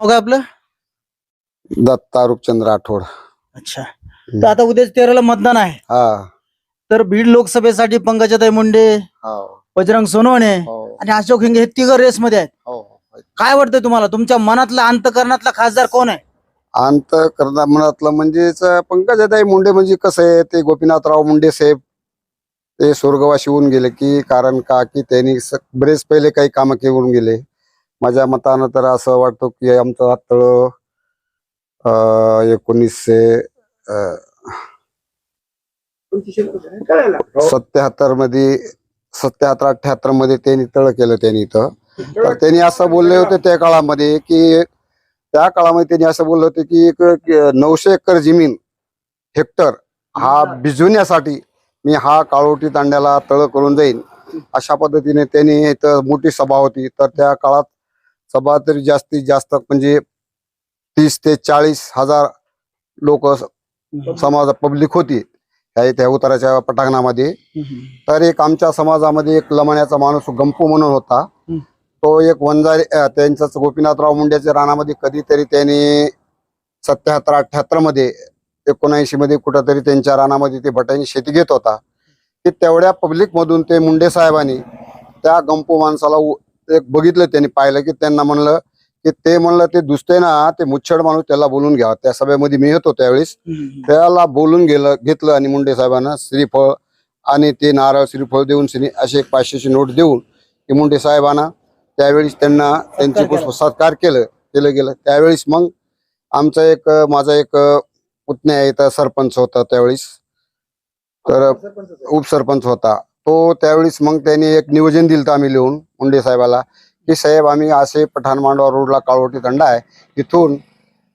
नाव काय आपलं? दत्ता रूपचंद्र राठोड अच्छा. तर आता उद्या तेराला मतदान आहे. हा. तर बीड लोकसभेसाठी पंकजाताई मुंडे हो. बजरंग सोनवणे हो. आणि अशोक हिंगे हे तिघ रेस मध्ये आहेत. हो. काय वाटतंय तुम्हाला? तुमच्या मनातला अंतकरणातला खासदार कोण आहे? अंत करता मनातलं म्हणजेच पंकजाताई मुंडे म्हणजे कसं आहे ते गोपीनाथराव मुंडे साहेब ते स्वर्गवासी होऊन गेले की कारण का की त्यांनी स- बरेच पहिले काही कामं करून गेले. माझ्या मतानं तर असं वाटतं की आमचं तळ एकोणीसशे सत्याहत्तरमध्ये सत्याहत्तर अठ्याहत्तरमध्ये त्यांनी तळ केलं त्यांनी इथं. तर त्यांनी असं बोलले होते त्या काळामध्ये की त्या काळामध्ये त्यांनी असं बोलले होते की एक नऊशे एकर जमीन हेक्टर हा भिजवण्यासाठी मी हा काळोटी तांड्याला तळ करून जाईन. अशा पद्धतीने त्यांनी इथं मोठी सभा होती. तर त्या काळात सभा तरी जास्तीत जास्त म्हणजे तीस ते चाळीस हजार लोक समाज पब्लिक होती. त्या त्या उताराच्या पटांगणामध्ये. तर एक आमच्या समाजामध्ये एक लमण्याचा माणूस गंपू म्हणून होता. तो एक वंजारी त्यांचाच गोपीनाथराव मुंड्याच्या रानामध्ये कधीतरी त्यांनी सत्याहत्तर अठ्याहत्तरमध्ये एकोणऐंशी मध्ये कुठंतरी त्यांच्या रानामध्ये ते भटांनी शेती घेत होता. की तेवढ्या पब्लिक मधून ते मुंडे साहेबांनी त्या गंपू माणसाला एक बघितलं त्यांनी पाहिलं की त्यांना म्हणलं की ते म्हणलं ते दुसते ना ते मुच्छड माणूस त्याला बोलून घ्यावं त्या सभेमध्ये मी येतो त्यावेळेस. त्याला बोलून गेलं घेतलं आणि मुंडे साहेबांना श्रीफळ आणि ते नारळ श्रीफळ देऊन श्री असे एक पाचशेची नोट देऊन की मुंडे साहेबांना त्यावेळेस त्यांना त्यांची. पुष्प सत्कार केलं केलं गेलं त्यावेळेस मग आमचा एक माझा एक पुतण्या आहे तर सरपंच होता त्यावेळेस. तर उपसरपंच होता. तो त्यावेळेस मग त्यांनी एक नियोजन दिलं आम्ही लिहून मुंडे साहेबाला की साहेब आम्ही असे पठाण मांडवा रोडला काळवटी थंडा आहे. तिथून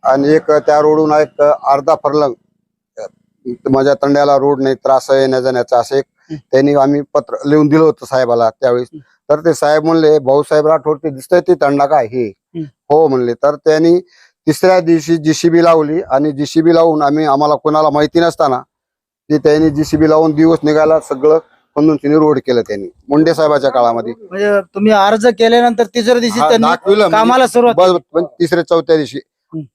आणि एक त्या रोडून एक अर्धा फरलंग माझ्या तंड्याला रोड नाही त्रास येण्या जाण्याचा असं एक त्यांनी आम्ही पत्र लिहून दिलं होतं साहेबाला त्यावेळेस तर ते साहेब म्हणले भाऊसाहेब राठोड ते दिसतंय ते तंडा काय हे हो म्हणले. तर त्यांनी तिसऱ्या दिवशी जीसीबी लावली आणि जीसीबी लावून आम्ही आम्हाला कोणाला माहिती नसताना ते त्यांनी जीसीबी लावून दिवस निघायला सगळं. खंदून तिने रोड केलं त्यांनी. मुंडे साहेबाच्या काळामध्ये. म्हणजे तुम्ही अर्ज केल्यानंतर तिसऱ्या दिवशी हा, त्यांनी दाखविलं म्हणजे कामाला सुरुवात. बस पण तिसऱ्या चौथ्या दिवशी.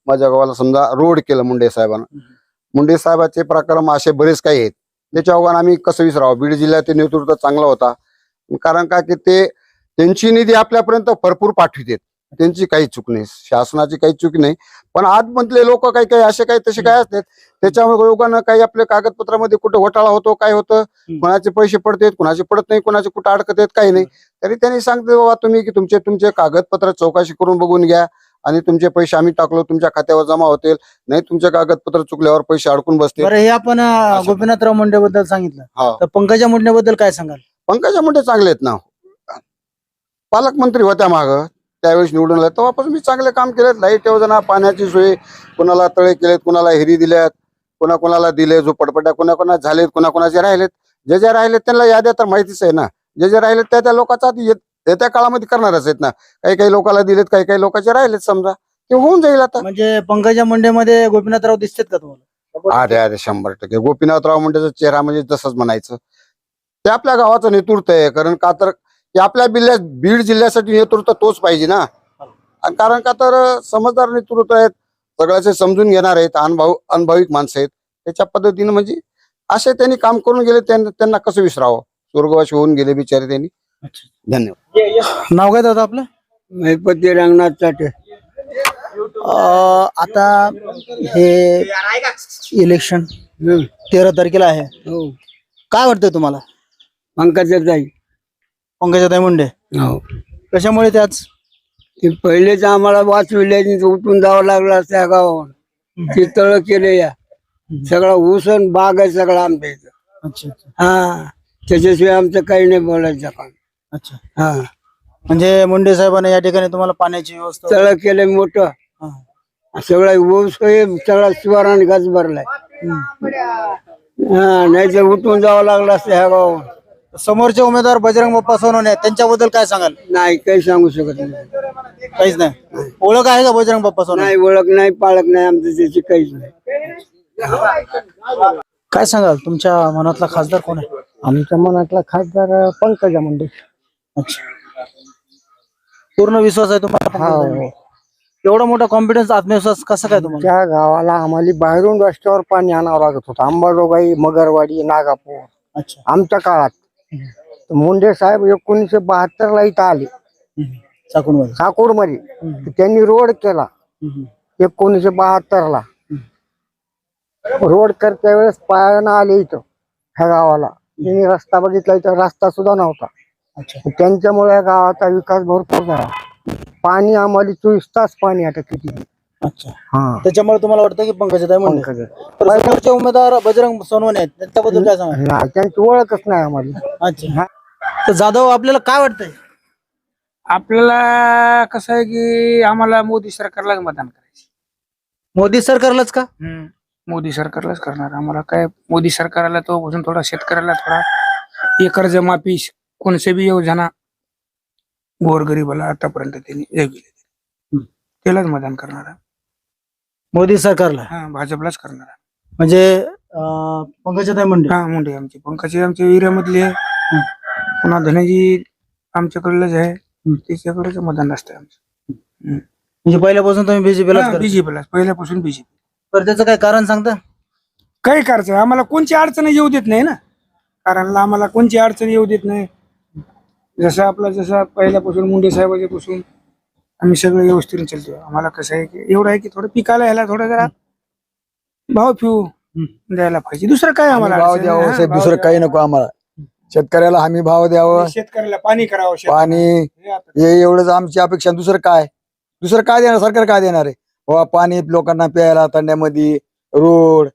माझ्या गावाला समजा रोड केलं मुंडे साहेबांना. मुंडे साहेबाचे प्रक्रम असे बरेच काही आहेत. त्याच्या अवघान आम्ही कसं विसरावं? बीड जिल्ह्याचे नेतृत्व चांगला होता. कारण का की ते त्यांची निधी आपल्यापर्यंत भरपूर पाठवितात. त्यांची काही चूक नाही शासनाची काही चूक नाही. पण आतमधले लोक काही काही असे काही तसे काय असतात. त्याच्यामुळे लोकांना काही आपल्या कागदपत्रामध्ये कुठे घोटाळा होतो काय होतं कोणाचे पैसे पडतात कोणाचे पडत नाही कोणाचे कुठे अडकत आहेत काही नाही. तरी त्यांनी सांगते बाबा तुम्ही की तुमचे तुमचे कागदपत्र चौकशी करून बघून घ्या आणि तुमचे पैसे आम्ही टाकलो तुमच्या खात्यावर जमा होतील. नाही तुमचे कागदपत्र चुकल्यावर पैसे अडकून बसतील. हे आपण गोपीनाथराव मुंडे बद्दल सांगितलं. तर पंकजा मुंडे बद्दल काय सांगाल? पंकजा मुंडे चांगले आहेत ना. पालकमंत्री होत्या माग. त्यावेळेस निवडून आल्या तेव्हापासून मी चांगले काम केलेत. लाइट योजना पाण्याची सोय कुणाला तळे केलेत कुणाला हिरी दिल्यात कोणा कोणाला दिले झोपडपट्ट्या कोणा कोणा झालेत कोणा कोणाचे राहिलेत. जे जे राहिलेत त्यांना याद्या तर माहितीच आहे ना. जे जे राहिलेत त्या त्या लोकांचा येत्या काळामध्ये करणारच आहेत ना. काही काही लोकांना दिलेत काही काही लोकांचे राहिलेत समजा. ते होऊन जाईल आता. म्हणजे पंकजा मुंडे मध्ये गोपीनाथराव दिसतात का तुम्हाला? अरे अरे शंभर टक्के. गोपीनाथराव मुंडेचा चेहरा म्हणजे तसंच म्हणायचं. ते आपल्या गावाचं नेतृत्व आहे कारण का तर ते आपल्या बिल्ल्या बीड जिल्ह्यासाठी नेतृत्व तोच पाहिजे ना. आणि कारण का तर समजदार नेतृत्व आहेत सगळ्याचे समजून घेणार आहेत अनुभव अनुभविक माणसं आहेत. त्याच्या पद्धतीने म्हणजे असे त्यांनी काम करून गेले त्यांना त्यांना कसं विसरावं? स्वर्गवासी होऊन गेले बिचारे त्यांनी. धन्यवाद. नाव काय दादा आपलं? महिपती रंगनाथ चाटे. अं, आता हे इलेक्शन तेरा तारखेला आहे. हो. काय वाटतंय तुम्हाला? पंकजाताई पंकजाताई मुंडे. हो. कशामुळे त्याच ते पहिलेच आम्हाला वाचविले आणि उठून जावं लागलं त्या गावावर ते तळ केले या. सगळा ऊस आणि बाग आहे सगळा आमच्या इथं. अच्छा अच्छा. हा. त्याच्याशिवाय आमचं काही नाही बोलायचं काम अच्छा. हा. म्हणजे मुंडे साहेबांनी या ठिकाणी तुम्हाला पाण्याची व्यवस्था तळ केलंय मोठं. हा. सगळा ऊस हे सगळा शिवाराने गज भरलाय. हा नाही तर उठून जावं लागलं असतं ह्या गावावर समोरचे उमेदवार बजरंग बाप्पा सोनवणे आहेत. त्यांच्याबद्दल काय सांगाल? नाही काही सांगू शकत नाही. काहीच नाही? ओळख आहे का बजरंग बाप्पा सोनवणे? नाही ओळख नाही पाळख नाही आमचं त्याची काहीच नाही. काय सांगाल? तुमच्या मनातला खासदार कोण आहे? आमच्या मनातला खासदार पंकजा मुंडे. अच्छा. पूर्ण विश्वास आहे तुम्हाला? मुंडे? एवढा मोठा कॉन्फिडन्स आत्मविश्वास कसा काय तुम्हाला? त्या गावाला आम्हाला बाहेरून रस्त्यावर पाणी आणावं लागत होतं. अंबाजोगाई मगरवाडी नागापूर. अच्छा. आमच्या काळात मुंडे साहेब एकोणीसशे बहात्तर ला इथं आले. चाकून मध्ये त्यांनी रोड केला. एकोणीसशे बहात्तर ला रोड करत्या वेळेस पायानं आले इथं ह्या गावाला. त्यांनी रस्ता बघितला इथं रस्ता सुद्धा नव्हता. त्यांच्यामुळे या गावाचा विकास भरपूर झाला. पाणी आम्हाला चोवीस तास पाणी आता किती अच्छा. हा. त्याच्यामुळे तुम्हाला वाटतं की पंकजाताई मुंडे? पंकज. तर समोरचे उमेदवार बजरंग सोनवणे आहेत. त्यांच्याबद्दल काय सांगा नाही, त्यांची ओळखच नाही आम्हाला. अच्छा. तर जाधव आपल्याला काय वाटतंय? आपल्याला कसं आहे की आम्हाला मोदी सरकारलाच मतदान करायचं. मोदी सरकारलाच का? मोदी सरकारलाच करणार. आम्हाला काय मोदी सरकारला तो पासून थोडा शेतकऱ्याला थोडा हे कर्जमाफी कोणसे बी योजना गोरगरीबाला आतापर्यंत त्यांनी जगविले त्यालाच मतदान करणार आहे. मोदी सरकारला? हा भाजपलाच करणार आहे. म्हणजे अं, पंकजाताई मुंडे? हा मुंडे आमचे. पंकजे आमच्या एरियामधले आहे. पुन्हा धनाजी आमच्याकडलंच आहे. त्याच्याकडेच मतदान असतं आमचं. म्हणजे पहिल्यापासून तुम्ही बीजेपीला बीजेपीलाच पहिल्यापासून बीजेपी तर त्याचं काय कारण सांगता? काही करायचं आम्हाला कोणची अडचण येऊ देत नाही ना? कारण आम्हाला कोणची अडचण येऊ देत नाही? जसं आपला जसं पहिल्यापासून मुंडे साहेबाच्या पासून आम्ही सगळं व्यवस्थित चालतो आम्हाला कसं आहे की एवढं आहे की थोडं पिकाला ह्याला थोडं जरा भाव फिऊ द्यायला पाहिजे. दुसरं काय आम्हाला भाव अडचण द्यावं नाही, हा, साहेब भाव दुसरं काही. नको आम्हाला. शेतकऱ्याला हमी भाव द्यावं. शेतकऱ्याला पाणी करावं. पाणी हे आता- हे एवढंच आमची अपेक्षा. दुसरं काय? दुसरं काय देणार? सरकार काय देणार आहे? बाबा पाणी लोकांना प्यायला थंड्यामध्ये रोड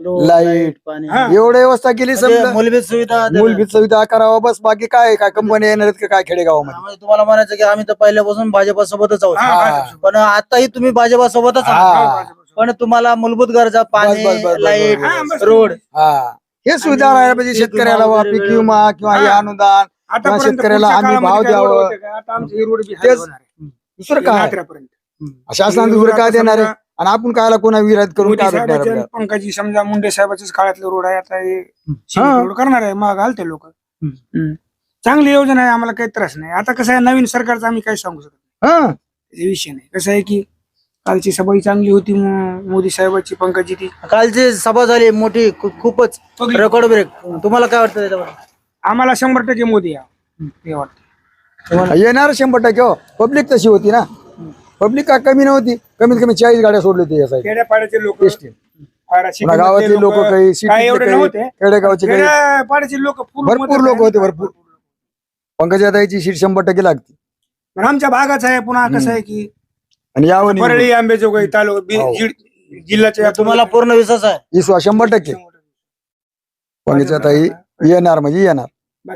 लाइट, पाणी हा. एवढं व्यवस्था केली म्हणजे समजा मूलभूत सुविधा. मूलभूत सुविधा करावं बस बाकी काय काय कंपनी येणार आहेत का काय खेडेगावामध्ये म्हणजे तुम्हाला म्हणायचं की आम्ही तर पहिल्यापासून भाजपासोबतच आहोत हा, हा. भाजप- पण आताही तुम्ही भाजपासोबतच आहात हा. भाजप- पण तुम्हाला मूलभूत गरजा पाणी बस, बस, बस, लाइट बस, हा, बस. रोड हा हे सुविधा राहायला पाहिजे पीक शेतकऱ्याला विमा वा वगैरे पीक विमा किंवा हे हा. अनुदान आतापर्यंत शेतकऱ्याला पुढच्या आम्ही भाव रोड द्यावं. होते का? आता आमचे हे रोड बी तेच. होणार आहे. दुसरं काय नात्र्यापर्यंत. शासनाने दुसरं काय देणार आहे आणि आपण कायला कोणा विरोध करून मोदी काय भेटणार साहेबाच्या आपल्याला? पंकजी समजा मुंडे साहेबाच्याच काळातलं रोड आहे आता हे हा. सिमेंट रोड करणार आहे मग घालते लोक. हम्म. चांगली योजना आहे आम्हाला काही त्रास नाही. आता कसं आहे नवीन सरकारचं आम्ही काही सांगू शकत हा नाही. हे. विषय नाही. कसं आहे की कालची सभाही चांगली होती मो- मोदी साहेबाची पंकजी ती. कालची सभा झाली मोठी खू- खूपच रेकॉर्ड ब्रेक तुम्हाला काय वाटतं त्याच्यावर? आम्हाला शंभर टक्के मोदी या हे वाटतं. येणार शंभर टक्के हो. पब्लिक तशी होती ना. पब्लिक काय कमी नव्हती. कमीत कमी चाळीस गाड्या सोडल्या होती या साईड खेड्यापाड्याचे लोक पुन्हा गावातले लोक काही काय सिटीतले एवढे काही नव्हते? खेडेगावचे काही. खेड्यापाड्याचे लोक भरपूर लोक होते भरपूर. पंकजाताईची सीट शंभर टक्के लागते. पण आमच्या भागाचं आहे पुन्हा कसं आहे की आणि यावर परळी आंबेजोगाई तालुका बी- हो. जिल- जिल्ह्याच्या तुम्हाला पूर्ण विश्वास आहे. विश्वास शंभर टक्के. पंकजाताई येणार म्हणजे येणार.